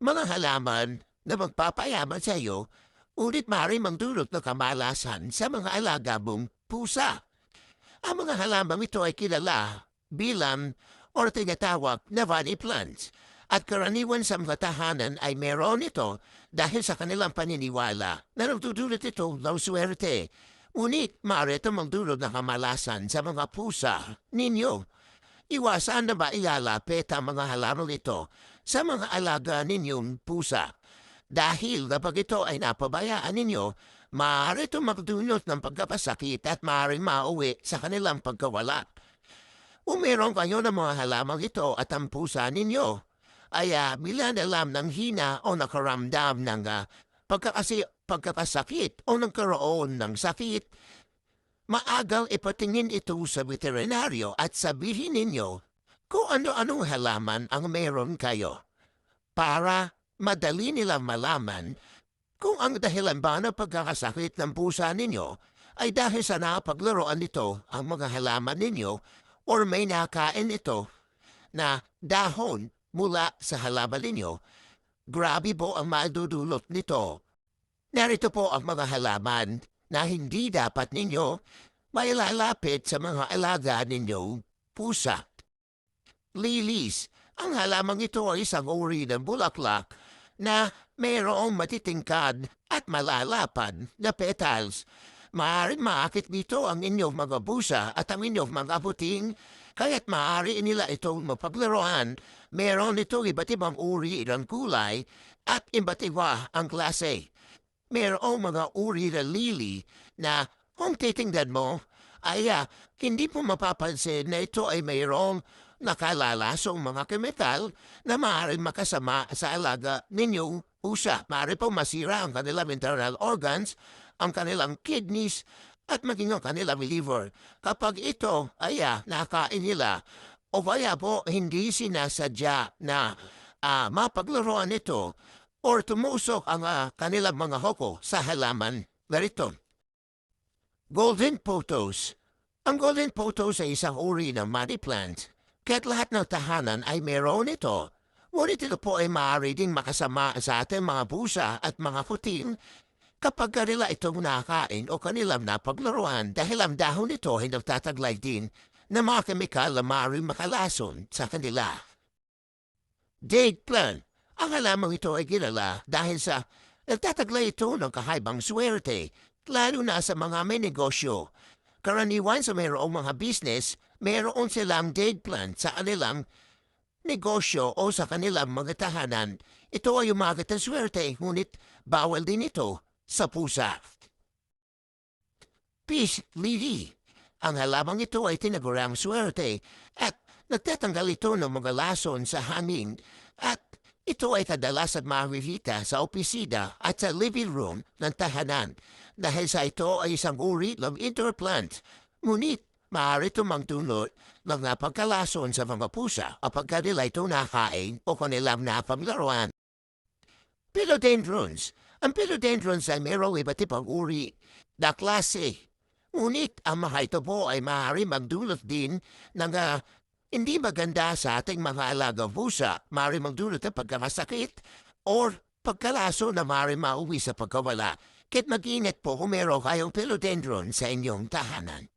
mga halaman na magpapayaman sa iyo, ulit maaari magdulot ng kamalasan sa mga alaga mong pusa. Ang mga halamang ito ay kilala bilang o tinatawag na valley plants at karaniwan sa mga tahanan ay meron ito dahil sa kanilang paniniwala na nagdudulot ito ng swerte. Ngunit maaari ito magdulot ng kamalasan sa mga pusa ninyo. Iwasan na ba ilalapit ang mga halaman ito sa mga alaga ninyong pusa? Dahil kapag ito ay napabayaan ninyo, maaari ito magdulot ng pagkapasakit at maaari mauwi sa kanilang pagkawala. Kung meron kayo ng mga halamang ito at ang pusa ninyo, ay uh, bilan alam ng hina o nakaramdam ng uh, pagkakasi, pagkakasakit o nagkaroon ng sakit, maagang ipatingin ito sa veterinaryo at sabihin ninyo kung ano-anong halaman ang meron kayo para madali nilang malaman kung ang dahilan ba ng pagkakasakit ng pusa ninyo ay dahil sa napaglaruan nito ang mga halaman ninyo or may nakain ito na dahon mula sa halaman ninyo, grabe po ang madudulot nito. Narito po ang mga halaman na hindi dapat ninyo mailalapit sa mga alaga ninyong pusa. Lilies, ang halamang ito ay isang uri ng bulaklak na mayroong matitingkad at malalapad na petals. Maaaring maakit dito ang inyong mga busa at ang inyong mga puting, kaya't maaari nila itong mapaglaruan. Meron ito iba't ibang uri ng kulay at iba't iba ang klase. Mayroong mga uri ng lily na kung titingnan mo, ay uh, hindi po mapapansin na ito ay mayroong nakalalasong mga kemikal na maaaring makasama sa alaga ninyong pusa. Maaari po masira ang kanilang internal organs, ang kanilang kidneys, at maging ang kanilang liver. Kapag ito ay uh, nakain nila, o kaya po hindi sinasadya na uh, mapaglaruan ito or tumusok ang uh, kanilang mga hoko sa halaman. Ganito. Golden Potos Ang Golden Potos ay isang uri ng money plant. Kaya't lahat ng tahanan ay meron ito. Ngunit ito po ay maaari ding makasama sa ating mga pusa at mga putin kapag kanila itong nakain o kanilang napaglaruan dahil ang dahon nito ay nagtataglay din na mga kemikal na makalason sa kanila. Date plan ang halamang ito ay kilala dahil sa nagtataglay ito ng kahaibang swerte, lalo na sa mga may negosyo. Karaniwan sa mayroong mga business, mayroon silang date plan sa kanilang negosyo o sa kanilang mga tahanan. Ito ay umagat ng swerte, ngunit bawal din ito sa pusa. Peace Lily. Ang halamang ito ay tinagurang swerte at nagtatanggal ito ng mga lason sa hangin at ito ay kadalasan makikita sa opisina at sa living room ng tahanan dahil sa ito ay isang uri ng indoor plant. Ngunit, maaari ito magdulot ng napagkalason sa mga pusa kapag kanila ito nakain o kanilang napaglaruan. Philodendrons. Ang philodendrons ay mayroong iba't ibang uri na klase. Ngunit ang mga ito po ay maaari magdulot din ng uh, hindi maganda sa ating mga alagang pusa, mari magdulot ng pagkamasakit or pagkalaso na mari mauwi sa pagkawala. Kit mag-init po kung meron kayong philodendron sa inyong tahanan.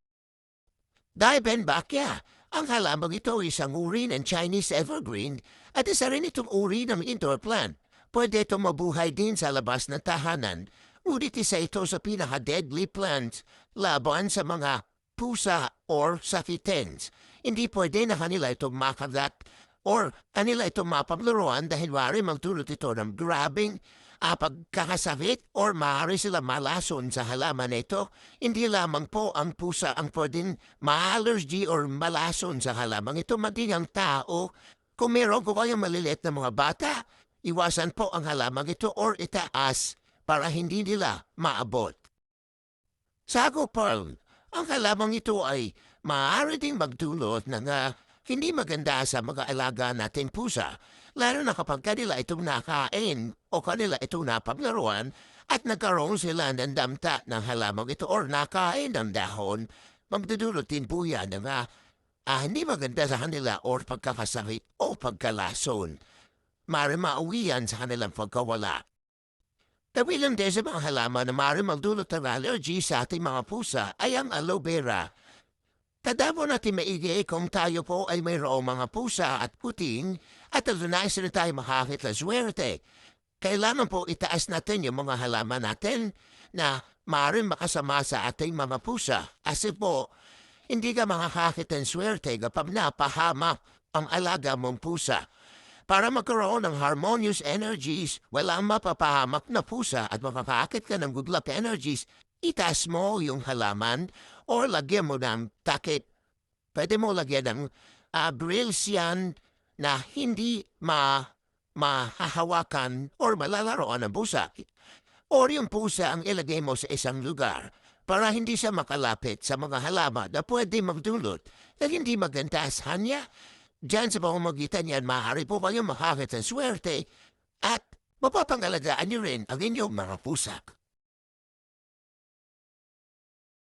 Dibenbachia, ang halamang ito ay isang uri ng Chinese evergreen at isa rin itong uri ng indoor plant. Pwede ito mabuhay din sa labas ng tahanan, ngunit isa ito sa pinaka-deadly plant laban sa mga pusa or sakitens. Hindi pwede na kanila itong makagat or kanila itong mapaglaruan dahil wari magtulot ito ng grabbing uh, pagkakasakit or maaari sila malason sa halaman ito. Hindi lamang po ang pusa ang pwedeng ma-allergy or malason sa halaman ito, maging ang tao. Kung meron ko kayong maliliit na mga bata, iwasan po ang halaman ito or itaas para hindi nila maabot. Sago Pearl, ang halamang ito ay maaari ding magdulot ng uh, hindi maganda sa mga alaga nating pusa, lalo na kapag kanila itong nakain o kanila itong napaglaruan at nagkaroon sila ng damta ng halamang ito or nakain ng dahon, magdudulot din po yan ng uh, uh, hindi maganda sa kanila or pagkakasakit o pagkalason. maaari mauwian sa kanilang pagkawala. Kabilang din sa mga halaman na maaari magdulot ng allergy sa ating mga pusa ay ang aloe vera. Tadabo natin maigi kung tayo po ay mayroong mga pusa at puting at tunay na tayo makakit na swerte. Kailangan po itaas natin yung mga halaman natin na maaaring makasama sa ating mga pusa. Kasi po, hindi ka makakakit ng swerte kapag napahamak ang alaga mong pusa. Para magkaroon ng harmonious energies, walang mapapahamak na pusa at mapapakit ka ng good luck energies, itaas mo yung halaman or lagyan mo ng takip. Pwede mo lagyan ng uh, yan na hindi ma mahahawakan or malalaroan ng pusa. Or yung pusa ang ilagay mo sa isang lugar para hindi siya makalapit sa mga halaman na pwede magdulot na hindi maganda sa kanya. Diyan sa pamamagitan yan, maaari po kayong makakit ng swerte at mapapangalagaan niyo rin ang inyong mga pusak.